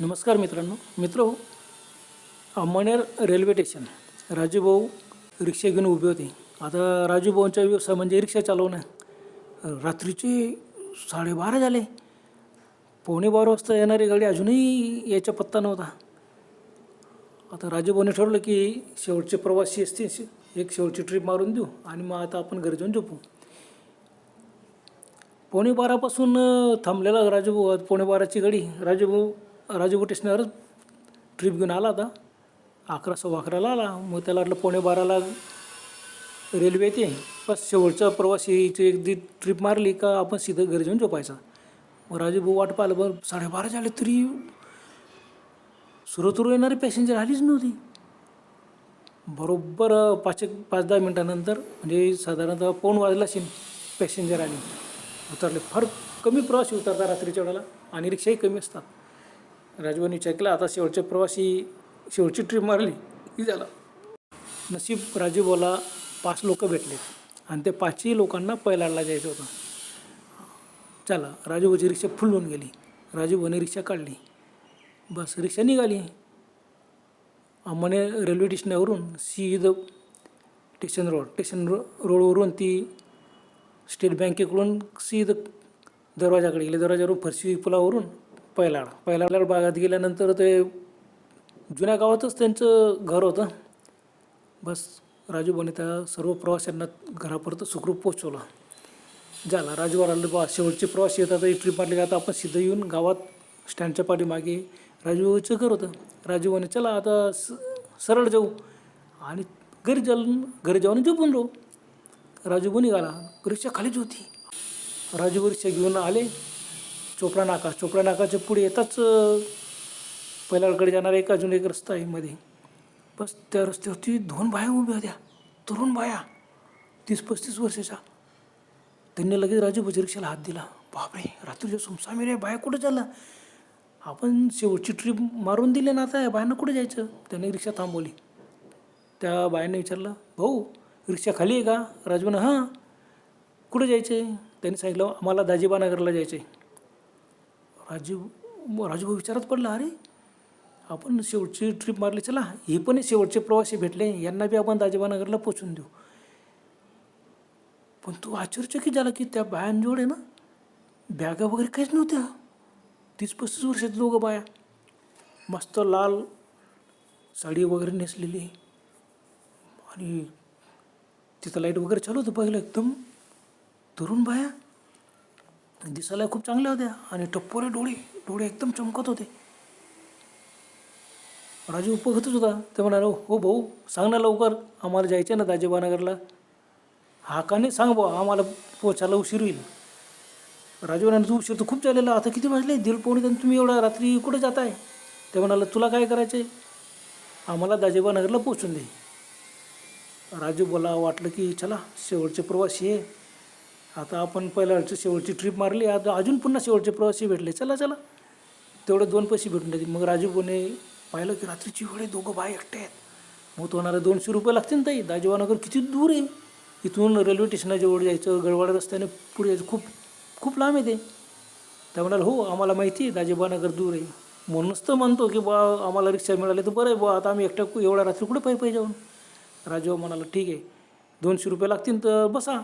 नमस्कार मित्रांनो. मित्र अमनेर रेल्वे स्टेशन राजूभाऊ रिक्षा घेऊन उभे होते. आता राजूभाऊंचा व्यवसाय म्हणजे रिक्षा चालवणं. रात्रीचे साडेबारा झाले. पावणे बारा वाजता येणारी गाडी अजूनही याचा पत्ता नव्हता. आता राजूभाऊने ठरवलं की शेवटचे प्रवासी असते एक शेवटची ट्रिप मारून देऊ आणि मग आता आपण घरी जाऊन झोपू. पावणे बारापासून थांबलेला राजूभाऊ पावणे बाराची गाडी. राजूभाऊ राजू स्टेशनवरच ट्रिप घेऊन आला आता अकरा सव्वा अकराला आला. मग त्याला वाटलं पावणे बाराला रेल्वे येते. बस शेवटचा प्रवासीची एक दी ट्रिप मारली का आपण सीधं घरी जाऊन झोपायचा. मग राजूभाऊ वाट पाहिलं. बरं साडेबारा झाले तरी सुरतुरू येणारी पॅसेंजर आलीच नव्हती. बरोबर पाच एक पाच दहा मिनटानंतर म्हणजे साधारणतः पाऊण वाजला असेल पॅसेंजर आली. उतरले. फार कमी प्रवासी उतरतात रात्रीच्या वेळेला आणि रिक्षाही कमी असतात. राजभाऊनी विचार केला आता शेवटचे प्रवासी शेवटची ट्रिप मारली की झालं? नशीब राजूभाऊला पाच लोक भेटले आणि ते पाचही लोकांना पैलाडला जायचं होतं. चला राजूभाऊची रिक्षा फुल होऊन गेली. राजूभाऊने रिक्षा काढली. बस रिक्षा निघाली. अमने रेल्वे स्टेशनवरून सीध स्टेशन रोड स्टेशन रो रोडवरून ती स्टेट बँकेकडून सीध दरवाजाकडे गेले. दरवाजावरून फरशी पुलावरून पैलाड पैलाड भागात गेल्यानंतर ते जुन्या गावातच त्यांचं घर होतं. बस राजूभाऊने त्या सर्व प्रवाशांना घरापर्यंत सुखरूप पोचवलं झाला. राजूभाऊ आलं बा शेवटचे प्रवासी येतात ही ट्रिप मारली का? आता आपण सिधं येऊन गावात स्टँडच्या पाठीमागे राजूभाऊचं घर होतं. राजूभाऊने चला आता स सरळ जाऊ. आणि घरी जाऊन घरी जाऊन झोपून राहू. राजूभाऊ निघाला. रिक्षा खालीच होती. राजूभाऊ रिक्षा घेऊन आले. चोपडा नाका चोपडा नाकाच्या पुढे येताच पहिल्याकडे जाणारा एक अजून एक रस्ता आहे मध्ये. बस त्या रस्त्यावरती दोन बाया उभ्या होत्या. तरुण बाया तीस पस्तीस वर्षाच्या. त्यांनी लगेच राजू रिक्षाला हात दिला. बापरे रात्रीच्या सुमसामी रे बाया कुठं चालला आपण शेवटची ट्रीप मारून दिली ना आता या बायांना कुठे जायचं? त्यांनी रिक्षा थांबवली. त्या बायांनी विचारलं भाऊ रिक्षा खाली आहे का? राजूनं हां. कुठं जायचं आहे त्यांनी सांगितलं आम्हाला दाजीबानगरला जायचं आहे राजू राजूभाऊ विचारात पडला अरे आपण शेवटची ट्रिप मारली चला हे पण शेवटचे प्रवासी भेटले यांना बी आपण दाजीबानगरला पोचून देऊ. पण तो आश्चर्यचकित झाला की त्या बायांजवळ आहे ना बॅगा वगैरे काहीच नव्हत्या. तीस पस्तीस वर्षाच्या दोघं बाया. मस्त लाल साडी वगैरे नेसलेली. आणि तिथं लाइट वगैरे चालू होतं पहिलं एकदम तरुण बाया. दिसायला खूप चांगल्या होत्या. आणि टप्पोरे डोळे डोळे एकदम चमकत होते. राजू उपगतच होता. ते म्हणाले हो भाऊ सांग ना लवकर. आम्हाला जायचं ना दाजेबानगरला. हा का नाही? सांग भाऊ आम्हाला पोचायला उशीर होईल. राजू म्हणाले तू उशीर तर खूप झालेला. आता किती वाजले? दीड पावणे आणि तुम्ही एवढा रात्री कुठे जाताय? ते म्हणाला तुला काय करायचं आहे आम्हाला दाजेबानगरला पोचून दे. राजू बोला वाटलं की चला शेवटचे प्रवासी आहे. आता आपण पहिल्याची शेवटची ट्रिप मारली आता अजून पुन्हा शेवटचे प्रवासी भेटले. चला चला. तेवढे दोन पैसे भेटून जातील. मग राजू बोने पाहिलं की रात्रीची वेळ दोघं बाय एकटे आहेत. मग तो म्हणाला दोनशे रुपये लागतील ताई. दाजीवानगर किती दूर आहे? इथून रेल्वे स्टेशनाजवळ जायचं गडवाड रस्त्याने पुढे यायचं खूप खूप लांब आहे ते. त्या म्हणाला हो आम्हाला माहिती आहे दाजीबानगर दूर आहे. म्हणूनच तर म्हणतो की बा आम्हाला रिक्षा मिळाली तर बरं आहे बा आता आम्ही एकट्या एवढ्या रात्री कुठे पाहिजे पाहिजे जाऊन राजू म्हणाला ठीक आहे. दोनशे रुपये लागतील तर बसा.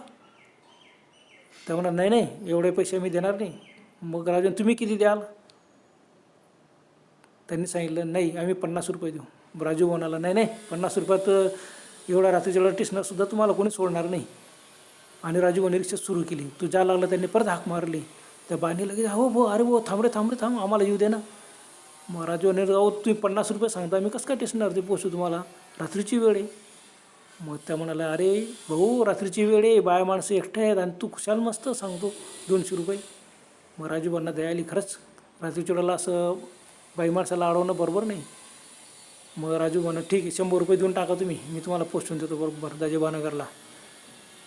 त्या म्हणा नाही नाही एवढे पैसे मी देणार नाही. मग राजन तुम्ही किती द्याल? त्यांनी सांगितलं नाही आम्ही पन्नास रुपये देऊ. राजू म्हणाला नाही नाही पन्नास रुपयात एवढ्या रात्रीच्या वेळा स्टेशनरसुद्धा तुम्हाला कोणी सोडणार नाही. आणि राजूभाऊने रिक्षा सुरू केली. तू ज्या लागला त्यांनी परत हाक मारली. त्या बाणी लगेच हो भो अरे भो थांब रे थांब रे थांब आम्हाला येऊ दे ना. मग राजूभाऊने अहो तुम्ही पन्नास रुपये सांगता मी कसं काय स्टेशनवरती पोचू तुम्हाला? रात्रीची वेळ आहे. मग त्या म्हणाला अरे भाऊ रात्रीची वेळ आहे बाया माणसं एकटे आहेत आणि तू खुशाल मस्त सांगतो दोनशे रुपये. मग राजूबांना दया आली खरंच रात्रीच्या वेळेला असं बाई माणसाला अडवणं बरोबर नाही. मग राजू म्हणा ठीक आहे शंभर रुपये देऊन टाका तुम्ही मी तुम्हाला पोचवून देतो बरोबर दाजेबानगरला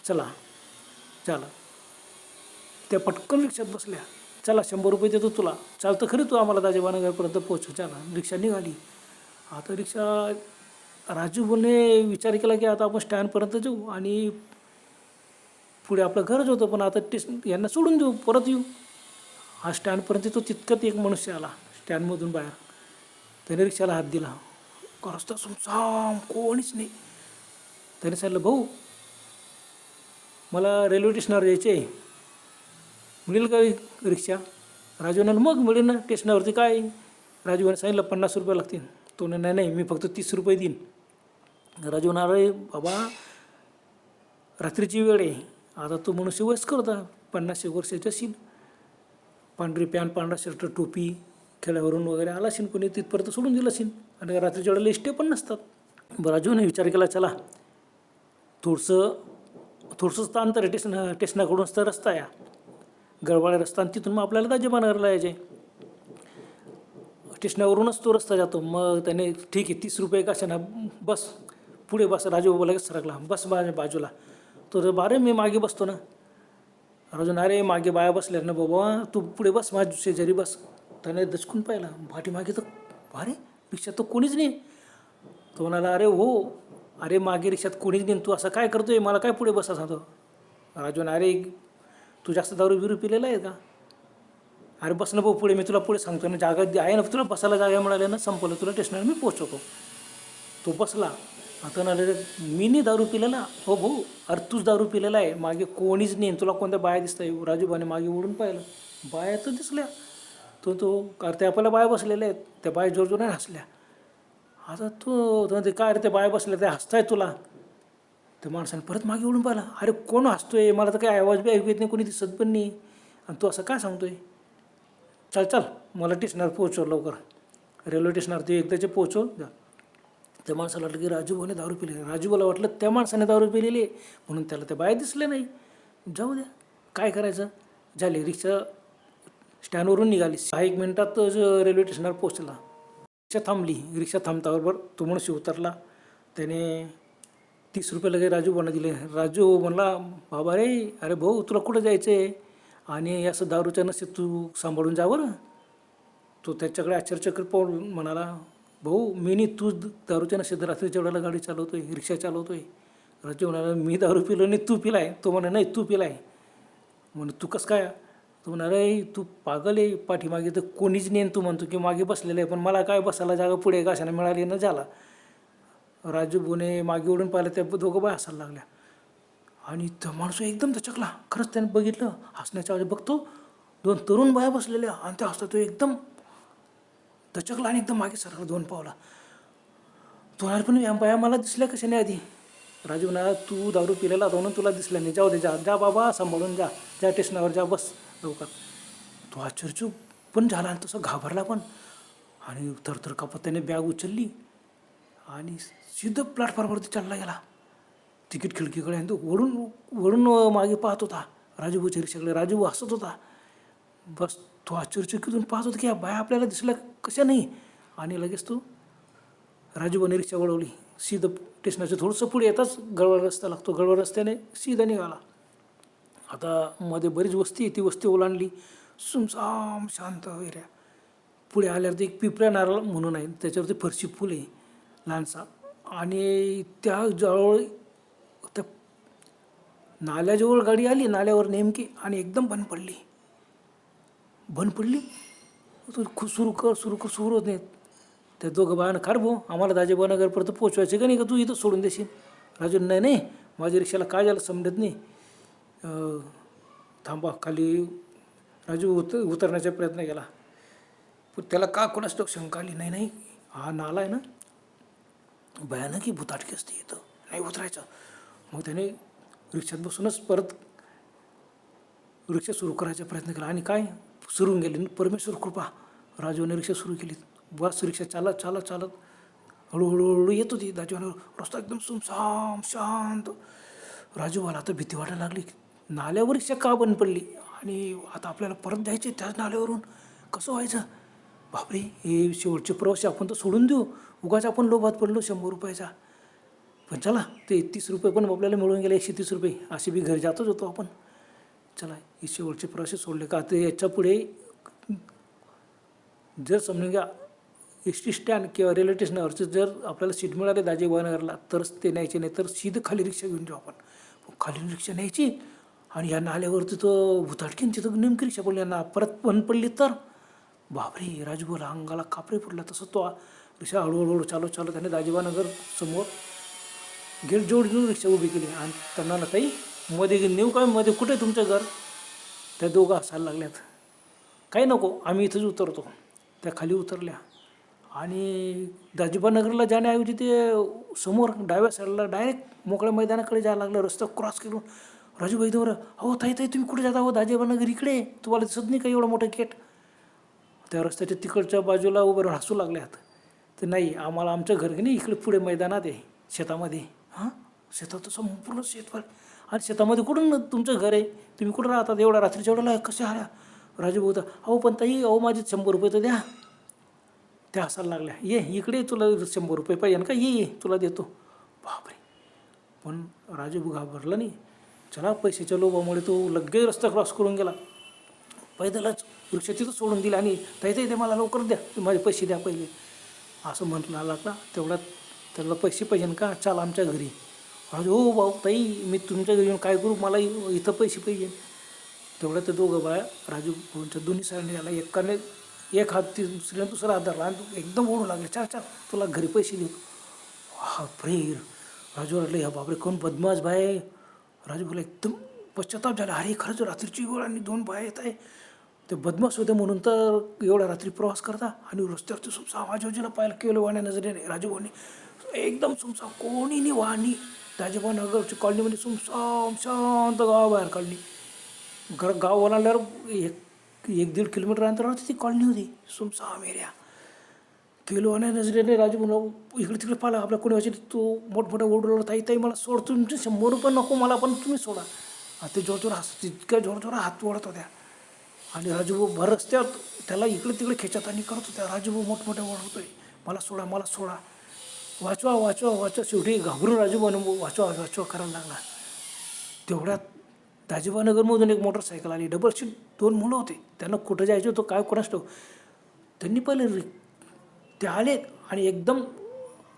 चला चला. त्या पटकन रिक्षात बसल्या चला शंभर रुपये देतो तुला चालतं खरी तू आम्हाला दाजेबानगरपर्यंत पोचू चला रिक्षा निघाली. आता रिक्षा राजू बोलणे विचार केला की आता आपण स्टँडपर्यंत जाऊ आणि पुढे आपलं घरच होतं पण आता टेस यांना सोडून देऊ परत येऊ. हा स्टँडपर्यंत तो तितकंच एक मनुष्य आला स्टँडमधून बाहेर. त्याने रिक्षाला हात दिला. रस्ता सुमसाम कोणीच नाही. त्याने सांगितलं भाऊ मला रेल्वे स्टेशनवर यायचे आहे मिळेल का रिक्षा? राजूने मग मिळेल ना स्टेशनावरती काय? राजूने सांगितलं पन्नास रुपये लागतील. तो नाही नाही मी फक्त तीस रुपये देईन. राजू नारळे बाबा रात्रीची वेळ आहे. आता तो मनुष्य वयस्कर होता पन्नास एक वर्षाचा असेल पांढरी पॅन्ट पांढरा शर्ट टोपी खेळावरून वगैरे आला असेल कोणी तिथपर्यंत सोडून दिलं असेल आणि रात्रीच्या वेळेला इष्टे पण नसतात. बरं राजूने विचार केला चला. थोडंसं थोडंसंच तर अंतर आहे टेशन टेशनाकडूनच तर रस्ता या गळवाळे रस्ता आणि तिथून मग आपल्याला दाजेबानगरला यायचे स्टेशनावरूनच तो रस्ता जातो. मग त्याने ठीक आहे तीस रुपये का ना बस. पुढे बस राजूबाबा लगेच सरकला. बस बा बाजूला. तो तर बारे मी मागे बसतो ना. राजून अरे मागे बाया बसल्या ना बाबा. तू पुढे बस माझ्या शेजारी बस. त्याने दचकून पाहिला. भाटी मागे तर अरे रिक्षात तर कोणीच नाही. तो म्हणाला अरे हो अरे मागे रिक्षात कोणीच नाही. तू असं काय करतोय? मला काय पुढे बसा सांगतो? राजून अरे तू जास्त दारू बिरू पिलेला आहे का? अरे बस ना भाऊ पुढे. मी तुला पुढे सांगतो ना. जागा आहे ना तुला बसायला जागा मिळाल्या ना संपलं तुला स्टेशनवर मी पोचवतो तो बसला. आता ना रे मी नाही दारू पिलेला? हो भाऊ अरे तूच दारू पिलेला आहे. मागे कोणीच नाही. तुला कोणत्या बाया दिसत आहे राजूबाने मागे उडून पाहिलं. बाया तर दिसल्या. तो तो कारण ते आपल्याला बाया बसलेल्या आहेत. त्या बाया जोर नाही हसल्या. आता तो तो काय रे त्या बाया बसल्या ते हसताय तुला. त्या माणसाने परत मागे उडून पाहिला. अरे कोण हसतोय? मला तर काय आवाज बी ऐकू येत नाही. कोणी दिसत पण नाही. आणि तू असं काय सांगतोय? चल चल. मला स्टेशनवर पोहोचव लवकर. रेल्वे स्टेशनवर ते एकदाचे पोहोचव. जा. त्या माणसाला वाटलं की राजूभाऊने दारू पिली. राजूभाऊला वाटलं त्या माणसाने दारू पिलेली आहे. म्हणून त्याला ते बाहेर दिसले नाही. जाऊ द्या. काय करायचं? झाले. रिक्षा स्टँडवरून निघाली. सहा एक मिनिटात रेल्वे स्टेशनवर पोहोचला. रिक्षा थांबली. रिक्षा थांबताबरोबर तो मनुष्य उतरला. त्याने तीस रुपये लगे राजू भाऊना दिले. राजू म्हणला बाबा रे अरे भाऊ तुला कुठं जायचं आहे आणि असं दारूच्या नसेल तू सांभाळून जा बरं. तो त्याच्याकडे आश्चर्यचक्र पाहून म्हणाला भाऊ मी नाही तूच दारूच्या नसेल रात्रीच्या वेळेला गाडी चालवतोय रिक्षा चालवतोय. राजू म्हणाला मी दारू पिलो नाही तू पिलाय. तो म्हणे नाही तू पिलाय. म्हणे तू कसं काय? तो म्हणाला तू पागल आहे पाठीमागे तर कोणीच नेन तू म्हणतो की मागे बसलेलं आहे पण मला काय बसायला जागा पुढे कशाने मिळाली ना झाला. राजू बोने मागे ओढून पाहिलं त्या दोघं बाय हसायला लागल्या. आणि त्या माणूस एकदम दचकला. खरंच त्याने बघितलं हसण्याच्या वेळी बघतो दोन तरुण बाया बसलेल्या आणि त्या हसतात तो एकदम. दचकला आणि एकदम मागे सरकला दोन पावला. दोन पण या बाया मला दिसल्या कशाने आधी? राजू म्हणाला तू दारू पिलेला दोन म्हणून तुला दिसल्या नाही. जाऊ दे जा जा बाबा सांभाळून जा. जा स्टेशनावर जा बस लवकर. तो आश्चर्य पण झाला आणि तसं घाबरला पण. आणि थरथर कापत्याने बॅग उचलली आणि सिद्ध प्लॅटफॉर्मवरती चालला गेला. तिकीट खिडकीकडे आणि तो वरून वडून मागे पाहत होता. राजू भाऊच्या रिक्षाकडे राजू हसत होता. बस तो आश्चर्यचकितून पाहत होता की या बाया आपल्याला दिसल्या कशा नाही? आणि लगेच तो राजूभाऊने रिक्षा वळवली. सीधं स्टेशनाच्या थोडंसं पुढे येताच गळवळ रस्ता लागतो. गळवळ रस्त्याने सीधा निघाला. आता मध्ये बरीच वस्ती ती वस्ती ओलांडली. सुमसाम शांत एरिया. पुढे आल्यावरती एक पिपऱ्या नारळ म्हणून आहे. त्याच्यावरती फरशी फुल आहे. लहानसा. आणि त्या जवळ त्या नाल्याजवळ गाडी आली. नाल्यावर नेमकी आणि एकदम बंद पडली. बंद पडली. तू खू सुरू कर सुरू कर सुरू होत नाहीत. त्या दोघं बायानं खार भाऊ आम्हाला दाजेबानगरपर्यंत पोचवायचे का नाही का? तू इथं सोडून देशील. राजू नाही नाही. माझ्या रिक्षाला काय झालं समजत नाही. थांबा खाली राजू उत उतरण्याचा प्रयत्न केला. पण त्याला का कोणाच तो शंका आली? नाही नाही. हा नाला आहे ना. भयानक ही भुताटकी असते इथं. नाही उतरायचं. मग त्याने रिक्षात बसूनच परत रिक्षा सुरू करायचा प्रयत्न केला. आणि काय? सुरू गेली. परमेश्वर कृपा. राजूने रिक्षा सुरू केली बस रिक्षा चालत चालत चालत. हळूहळू हळू येत होती. दाजीवाने रस्ता एकदम सुमसाम शांत. राजूबाला आता भीती वाटायला लागली. नाल्यावर रिक्षा का बंद पडली? आणि आता आपल्याला परत जायचे त्याच नाल्यावरून. कसं व्हायचं? बापरे हे शेवटचे प्रवासी आपण तर सोडून देऊ. उगाच आपण लोभात पडलो शंभर रुपयाचा. पण चला ते तीस रुपये पण आपल्याला मिळून गेले एकशे तीस रुपये. असे बी घरी जातच होतो आपण. चला हे शेवटचे प्रवासी सोडले का? तर याच्यापुढे जर समजून घ्या एस टी स्टँड किंवा रेल्वे स्टेशनवरचं जर आपल्याला सीट मिळाले दाजे वनगरला तरच ते न्यायचे नाही तर सीधं खाली रिक्षा घेऊन जाऊ आपण. खाली रिक्षा न्यायची आणि या नाल्यावरती तो भुताटकीन तिथं नेमकी रिक्षा पडली यांना परत पण पडली तर? बापरे राजभर अंगाला कापरे पडला तसं तो. रिक्षा हळूहळू चालू चालत त्याने दाजीबानगर समोर गेट जोडून रिक्षा उभी केली आणि त्यांना ना मध्ये नेऊ काय? मध्ये कुठे तुमचं घर? त्या दोघं हसायला लागल्यात. काही नको आम्ही इथंच उतरतो. त्या खाली उतरल्या. आणि दाजीबानगरला जाण्याऐवजी ते समोर डाव्या साईडला डायरेक्ट मोकळ्या मैदानाकडे जायला लागलं. रस्ता क्रॉस करून. राजूभाई दोर अहो ताई ताई तुम्ही कुठे जाता? हो दाजीबानगर इकडे. तुम्हाला दिसत नाही का एवढं मोठं गेट? त्या रस्त्याच्या तिकडच्या बाजूला उभं राहून हसू लागल्यात. तर नाही आम्हाला आमचं घर की नाही? इकडे पुढे मैदानात आहे शेतामध्ये. हां? शेतात संपूर्ण शेतभर आणि शेतामध्ये कुठून तुमचं घर आहे? तुम्ही कुठं राहतात? एवढा रात्रीच्या एवढ्याला कशा आल्या? राजू भाऊ तर अहो पण ताई अहो माझे शंभर रुपये तर द्या. त्या हसायला लागल्या ये इकडे तुला शंभर रुपये पाहिजे ना का? ये ये तुला देतो. बापरे. पण राजू भाऊ घाबरला नाही. चला पैशाच्या लोभामुळे तो लगेच रस्ता क्रॉस करून गेला. पैदलच रिक्षा तिथं सोडून दिली आणि ताई ताई ते मला लवकर द्या. तुम्ही माझे पैसे द्या पहिले. असं म्हटलं लागला. तेवढ्यात त्याला पैसे पाहिजे का? चाल आमच्या घरी. राजू हो भाऊ ताई मी तुमच्या घरी येऊन काय करू? मला इथं पैसे पाहिजे. तेवढ्या ते दोघं बाया राजू भाऊंच्या दोन्ही साईडने आला एकाने एक हात ती दुसऱ्याने दुसरा हात धरला आणि एकदम ओढू लागले. चार चार तुला घरी पैसे देऊ. हा फ्रे राजू वाटलं ह्या बापरे कोण बदमाश बाय? राजू बोला एकदम पश्चाताप झाला. अरे खरंच रात्रीची वेळ आणि दोन बाया येत आहे. ते बदमाश होते म्हणून तर एवढा रात्री प्रवास करता आणि रस्त्यावरती सुमसा आवाज योजना पाहायला केलं वाण्या नजरेने राजूभाऊने एकदम सुमसा कोणी वाणी. राजूभाऊ कॉलनीमध्ये सुमसाम शांत गावाबाहेर काढली. घर गाव ओलांडल्यावर एक एक दीड किलोमीटर अंतरावर ती कॉलनी होती सुमसाम एरिया. गेलो आणि नजरेने राजू म्हणून इकडे तिकडे पाहिला आपल्या कोणी व्हायचे तो मोठमोठ्या ओढलं ताई ताई मला सोड तुमचे शंभर रुपये नको मला पण तुम्ही सोडा. आणि ते जोरजोर हस तितक्या जोरजोर हात ओढत होत्या. आणि राजूभाऊ भर रस्त्यावर त्याला इकडे तिकडे खेचत आणि करत होत्या. राजूभाऊ मोठमोठ्या ओढतोय. मला सोडा मला सोडा. वाचवा वाचवा वाचवा. शेवटी घाबरून राजूभाऊ वाचवा वाचवा करायला लागला. तेवढ्यात दाजीबानगरमधून एक मोटरसायकल आली. डबल सीट दोन मुलं होते. त्यांना कुठं जायचं होतं काय कोण असतो त्यांनी पहिले ते आले आणि एकदम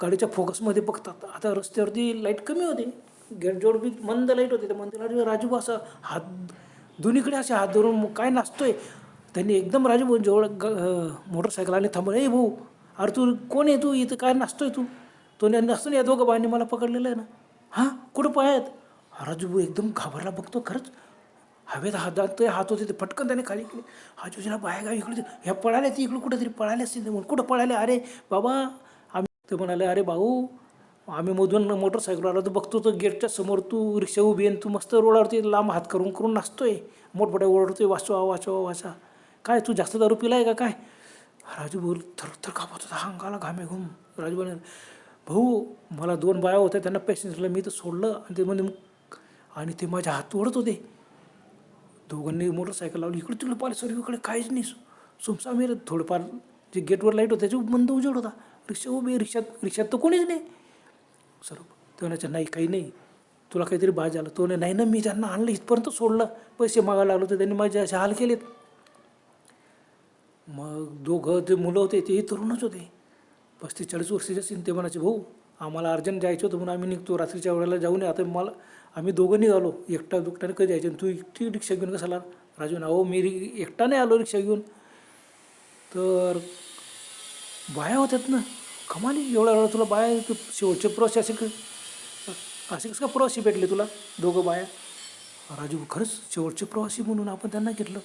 गाडीच्या फोकसमध्ये बघतात. आता रस्त्यावरती लाइट कमी होती. गेटजवळ बी मंद लाइट होती. त्या मंदिराला राजूबा असं हात दोन्हीकडे असे हात धरून मग काय नाचतोय? त्यांनी एकदम राजू जवळ ग मोटरसायकल आणि थांबलं ए भाऊ अरे तू कोण आहे तू? इथं काय नाचतोय तू? तो नाही नसतो ना या दोघं बायांनी मला पकडलेलं आहे ना. हां? कुठं पायात? राजू भाऊ एकदम घाबरला बघतो खरंच. हवेत हात जातोय हात होते ते पटकन त्याने खाली केले. हाजूजीला योजना बाहेर इकडे ह्या पळाल्या ती इकडे कुठेतरी पळाले असतील ते म्हणून. कुठं पळाले अरे बाबा आम्ही ते म्हणाले अरे भाऊ आम्ही मधून मोटरसायकल आलो तर बघतो तर गेटच्या समोर तू रिक्षा उभी आहे आणि तू मस्त रोडावरती लांब हात करून करून नाचतोय. मोठमोठ्या ओरडतोय वाचवा वाचवा वाचा काय तू जास्त दारू पिलाय का? काय? राजू बोल थरथर कापत होता अंगाला घामे घुम राजू बोल भाऊ मला दोन बाया होत्या त्यांना पॅसेंजरला मी तर सोडलं आणि ते म्हणजे आणि ते माझ्या हात ओढत होते. दोघांनी मोटरसायकल लावली इकडे तिकडे पाहिलं सर इकडे काहीच नाही. सुमसा मेरे थोडंफार जे गेटवर लाइट होतं त्याच्या बंद उजेड होता. रिक्षा उभी रिक्षात रिक्षात तर कोणीच नाही. सर ते म्हणायचं नाही काही नाही. तुला काहीतरी बाज आलं तो नाही ना मी त्यांना आणलं इथपर्यंत सोडलं. पैसे मागायला लागलो तर त्यांनी माझे असे हाल केलेत. मग दोघं जे मुलं होते तेही तरुणच होते. पस्तीस चाळीस वर्षाचे असतील ते म्हणायचे भाऊ आम्हाला अर्जंट जायचं होतं म्हणून आम्ही निघतो. रात्रीच्या वेळेला जाऊ नये आता मला आम्ही दोघं निघालो. एकटा दुकटाने कधी जायचं तू एकटी रिक्षा घेऊन कसा आला? राजू ना हो मी रि एकटा नाही आलो रिक्षा घेऊन. तर बाया होत्यात ना. कमाली एवढ्या वेळा तुला बाया शेवटचे प्रवासी असे असे कसं का प्रवासी भेटले तुला दोघं बाया? राजू खरंच शेवटचे प्रवासी म्हणून आपण त्यांना घेतलं.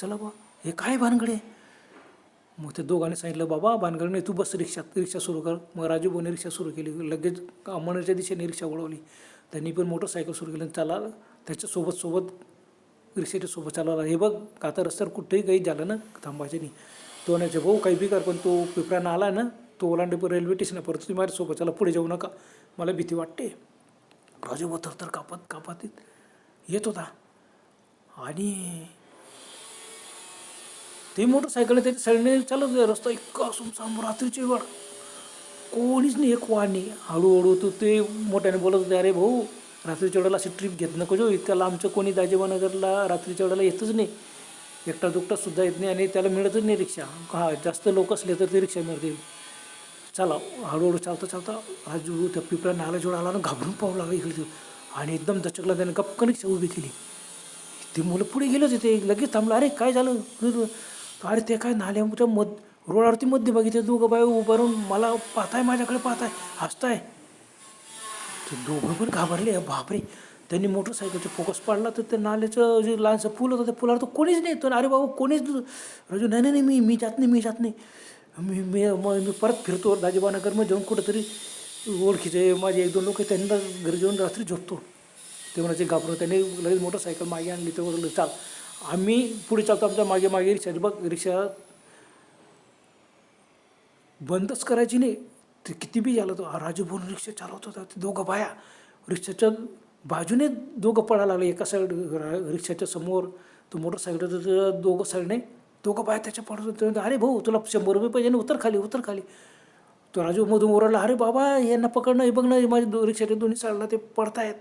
चला बा हे काय भानगडे मग ते दोघांनी सांगितलं बाबा भानगड नाही तू बस रिक्षात रिक्षा सुरू कर. मग राजूभाऊने रिक्षा सुरू केली. लगेच अंमळनेरच्या दिशेने रिक्षा वळवली. त्यांनी पण मोटरसायकल सुरू केली आणि त्याला त्याच्यासोबत सोबत रिक्षाच्या सोबत चालवला हे बघ आता रस्त्यावर कुठेही काही झालं ना थांबायचं नाही. तो नाही भाऊ काही बी कर पण तो पिपरानं आला ना तो ओलांडे रेल्वे स्टेशन परत तुम्ही माझ्यासोबत चला पुढे जाऊ नका. मला भीती वाटते. राजूभाऊ थरथर कापत कापातीत येत होता. आणि ते मोटरसायकल त्याच्या साईडने चालत रस्ता इतका सुमसाम रात्रीची वेळ. कोणीच नाही एक वाणी. हळूहळू तू ते मोठ्याने बोलत होते अरे भाऊ रात्रीच्या वेळेला अशी ट्रिप घेत नको जो इतक्या लांबचं कोणी दाजेबानगरला रात्रीच्या वेळेला येतच नाही. एकटा दुकटा सुद्धा येत नाही आणि त्याला मिळतच नाही रिक्षा. हा जास्त लोक असले तर ते रिक्षा मिळतील. चला हळूहळू चालता चालता राजू त्या पिपळ्या नाल्याजवळ आला ना घाबरून पाहू लागला इकडे आणि एकदम दचकला त्याने गपकन रिक्षा उभी केली. ते मुलं पुढे गेले होते. लगेच थांबलं अरे काय झालं? अरे ते काय नाल्याच्या मध रोडावरती मध्यभागी ते दोघं बाय उभं राहून मला पाहताय माझ्याकडे पाहताय हसताय. ते दोघं पण घाबरले. बापरे. त्यांनी मोटरसायकलचा फोकस पाडला तर ते नाल्याचं जे लहानसं पूल होतं त्या पुलावर तर कोणीच नाही तो अरे बाबा कोणीच नाही. राजू नाही नाही नाही, मी मी जात नाही मी जात नाही. मी मी मग मी परत फिरतो. दाजीबानगरमध्ये जाऊन कुठंतरी ओळखीचे माझे एक दोन लोक त्यांना घरी जाऊन रात्री झोपतो. ते म्हणायचे घाबरून त्यांनी लगेच मोटरसायकल मागे आणली. ते चाल. आम्ही पुढे चालतो आमच्या मागे मागे रिक्षा बघ रिक्षा बंदच करायची नाही. ते किती बी झालं तो राजू बोलून रिक्षा चालवत होता ते दोघं बाया. रिक्षाच्या बाजूने दोघं पडायला लागले एका साईड रिक्षाच्या समोर तो मोटरसायकल दोघं साईडने दोघं बाया त्याच्या पडत होते अरे भाऊ तुला शंभर रुपये पाहिजे ना उतर खाली उतर खाली. तो राजू मधून ओरडला अरे बाबा यांना पकडणं हे बघणं माझ्या दो रिक्षाच्या दोन्ही साईडला ते पडतायत.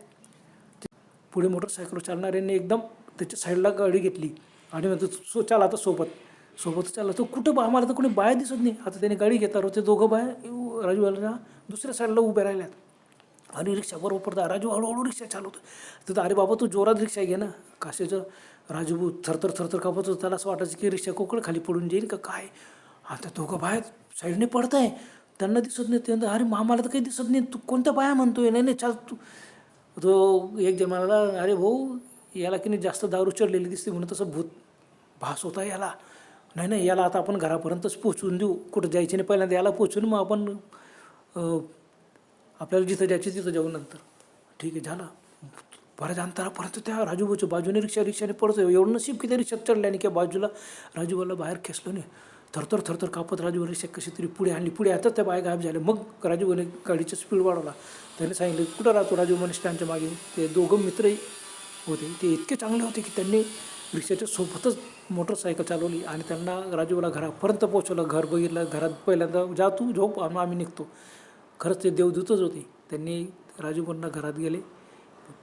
पुढे मोटरसायकल चालणाऱ्यांनी एकदम त्याच्या साईडला गाडी घेतली. आणि म्हणतो सो चाल आता सोबत. सोबत चालला तो कुठं बा आम्हाला तर कोणी बाया दिसत नाही. आता त्याने गाडी घेतल्यावर ते दोघं बाया राजूवाला दुसऱ्या साईडला उभे राहिल्यात. आणि रिक्षा बरोबर पडता. राजू हळूहळू रिक्षा चालवतो. तर अरे बाबा तू जोरात रिक्षा घे ना. काशाचं राजू थरथर थरथर कापत होता. त्याला असं वाटायचं की रिक्षा कोकळ खाली पडून जाईल का काय? आता दोघं बाहेर साईडने पडत आहे त्यांना दिसत नाही. त्यांना अरे मामाला तर काही दिसत नाही. तू कोणत्या बाया म्हणतोय? नाही नाही चाल तू. तो एक जमाला म्हणाला अरे भाऊ याला की नाही जास्त दारू चढलेली दिसते म्हणून तसं भूत भास होता याला. नाही नाही याला आता आपण घरापर्यंतच पोचवून देऊ. कुठं जायचे नाही पहिल्यांदा याला पोचून मग आपण आपल्याला जिथं जायचे तिथं जाऊ नंतर. ठीक आहे झालं. बऱ्याच अंतरापर्यंत त्या राजूभाऊच्या बाजूने रिक्षा रिक्षाने पडतो एवढं नशीब की त्या रिक्षात आणि की बाजूला राजूभाऊला बाहेर खेचलं नाही. थरथर थरथर कापत राजूभाऊ रिक्षा कशी तरी पुढे आणली. पुढे आता त्या बाय गायब झाल्या. मग राजूभाऊने गाडीचा स्पीड वाढवला. त्याने सांगितलं कुठं राहतो राजू? म्हणे स्टँडच्या मागे. ते दोघं मित्रही होते. ते इतके चांगले होते की त्यांनी रिक्षाच्या सोबतच मोटरसायकल चालवली आणि त्यांना राजूला घरापर्यंत पोहोचवलं. घर बघितलं घरात पहिल्यांदा जा तू झोप आणि आम्ही निघतो. खरंच ते देवदूतच होते. त्यांनी राजूभाऊंना घरात गेले.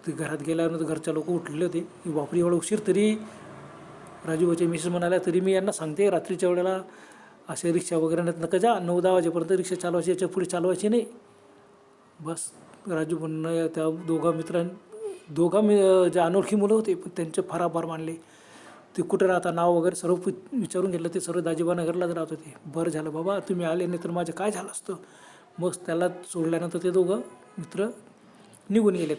ते घरात गेल्यानंतर घरच्या लोक उठलेले होते. की बापरी एवढा उशीर तरी राजूबाचे मिसेस म्हणाल्या तरी मी यांना सांगते रात्रीच्या वेळेला असे रिक्षा वगैरे नेत नका जा. नऊ दहा वाजेपर्यंत रिक्षा चालवायची याच्यापुढे चालवायची नाही. बस राजू म्हणणं त्या दोघा मित्रां दोघा मी जे अनोळखी मुलं होते पण त्यांचे फार आभार मानले. ते कुठं राहता नाव वगैरे सर्व विचारून घेतलं. ते सर्व दाजीबा नगरलाच राहत होते. बरं झालं बाबा तुम्ही आले नाही तर माझं काय झालं असतं? मग त्याला सोडल्यानंतर ते दोघं मित्र निघून गेलेत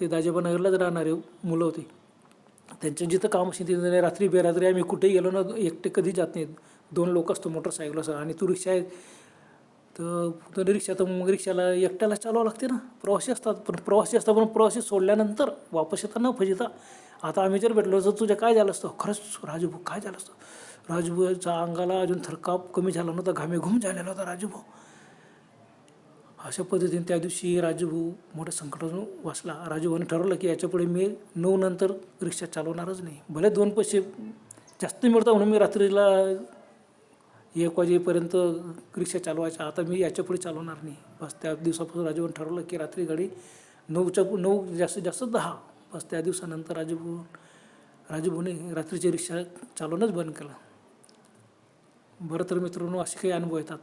ते दाजीबा नगरलाच राहणारे मुलं होते. त्यांचं जिथं काम असेल तिथे रात्री बेरात्री आम्ही कुठेही गेलो ना एकटे कधी जात नाहीत. दोन लोक असतो मोटरसायकल असं आणि तू रिक्षा आहे. तर रिक्षा तर मग रिक्षाला एकट्याला चालवावं लागते ना. प्रवासी असतात पण प्रवासी असतात पण प्रवासी सोडल्यानंतर वापस येता न फजिता. आता आम्ही जर भेटलो तर तुझ्या काय झालं असतं? खरंच राजूभाऊ काय झालं असतं? राजूभाऊच्या अंगाला अजून थरकाप कमी झाला नव्हता घामेघूम झालेला होता राजूभाऊ. अशा पद्धतीने त्या दिवशी राजूभाऊ मोठ्या संकटातून वाचला. राजूभाऊने ठरवलं की याच्यापुढे मी नऊ नंतर रिक्षा चालवणारच नाही. भले दोन पैसे जास्त मिळतात म्हणून मी रात्रीला एक वाजेपर्यंत रिक्षा चालवायच्या आता मी याच्यापुढे चालवणार नाही. बस त्या दिवसापासून राजीवन ठरवलं की रात्री गाडी नऊच्या नऊ जास्तीत जास्त दहा. बस त्या दिवसानंतर राजूभाऊ राजूभाऊने रात्रीची रिक्षा चालवणंच बंद केलं. बरं तर मित्रांनो असे काही अनुभव येतात.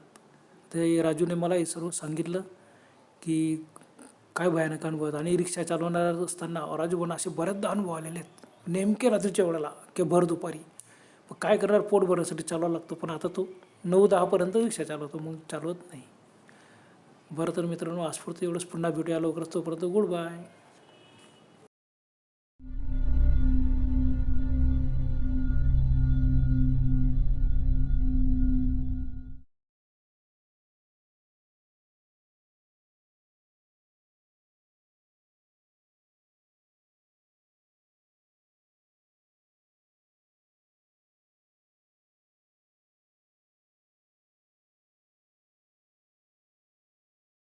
ते राजूने मला हे सर्व सांगितलं की काय भयानक अनुभव आहेत. आणि रिक्षा चालवणार असताना राजूभाऊना असे बऱ्याचदा अनुभव आलेले आहेत. नेमके रात्रीच्या वेळेला की भर दुपारी. मग काय करणार? पोट भरण्यासाठी चालवावं लागतो. पण आता तो नऊ दहापर्यंत रिक्षा चालवतो मग चालवत नाही. बरं तर मित्रांनो आजपुरतं एवढंच. पुन्हा भेटूया लवकरच. तोपर्यंत गुड बाय.